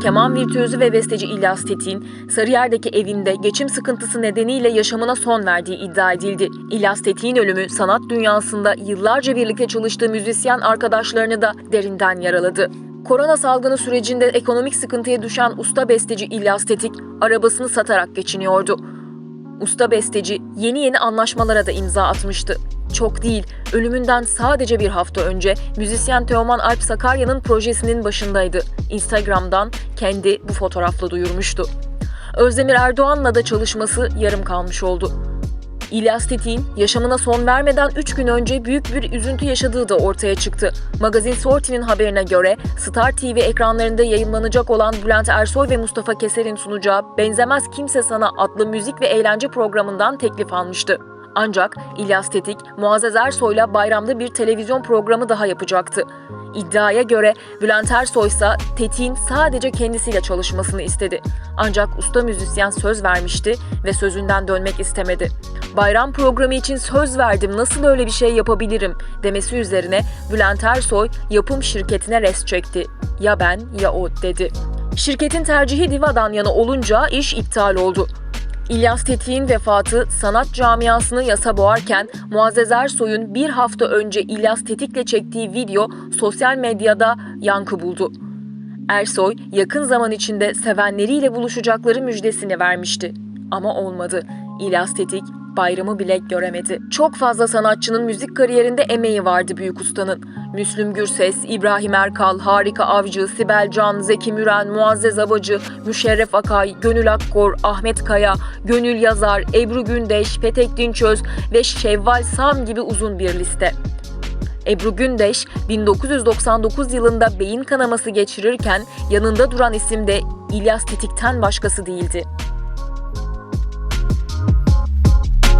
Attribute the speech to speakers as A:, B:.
A: keman virtüözü ve besteci İlyas Tetik'in Sarıyer'deki evinde geçim sıkıntısı nedeniyle yaşamına son verdiği iddia edildi. İlyas Tetik'in ölümü sanat dünyasında yıllarca birlikte çalıştığı müzisyen arkadaşlarını da derinden yaraladı. Korona salgını sürecinde ekonomik sıkıntıya düşen usta besteci İlyas Tetik arabasını satarak geçiniyordu. Usta besteci yeni yeni anlaşmalara da imza atmıştı. Çok değil, ölümünden sadece bir hafta önce müzisyen Teoman Alp Sakarya'nın projesinin başındaydı. Instagram'dan kendi bu fotoğrafla duyurmuştu. Özdemir Erdoğan'la da çalışması yarım kalmış oldu. İlyas Tetik'in yaşamına son vermeden 3 gün önce büyük bir üzüntü yaşadığı da ortaya çıktı. Magazin Sorty'nin haberine göre Star TV ekranlarında yayınlanacak olan Bülent Ersoy ve Mustafa Keser'in sunacağı Benzemez Kimse Sana adlı müzik ve eğlence programından teklif almıştı. Ancak İlyas Tetik, Muazzez Ersoy'la bayramda bir televizyon programı daha yapacaktı. İddiaya göre Bülent Ersoy ise Tetik'in sadece kendisiyle çalışmasını istedi. Ancak usta müzisyen söz vermişti ve sözünden dönmek istemedi. Bayram programı için söz verdim nasıl öyle bir şey yapabilirim demesi üzerine Bülent Ersoy yapım şirketine res çekti. Ya ben ya o dedi. Şirketin tercihi Diva'dan yana olunca iş iptal oldu. İlyas Tetik'in vefatı sanat camiasını yasa boğarken Muazzez Ersoy'un bir hafta önce İlyas Tetik'le çektiği video sosyal medyada yankı buldu. Ersoy yakın zaman içinde sevenleriyle buluşacakları müjdesini vermişti. Ama olmadı. İlyas Tetik bayramı bile göremedi. Çok fazla sanatçının müzik kariyerinde emeği vardı büyük ustanın. Müslüm Gürses, İbrahim Erkal, Harika Avcı, Sibel Can, Zeki Müren, Muazzez Abacı, Müşerref Akay, Gönül Akkor, Ahmet Kaya, Gönül Yazar, Ebru Gündeş, Petek Dinçöz ve Şevval Sam gibi uzun bir liste. Ebru Gündeş 1999 yılında beyin kanaması geçirirken yanında duran isim de İlyas Tetik'ten başkası değildi.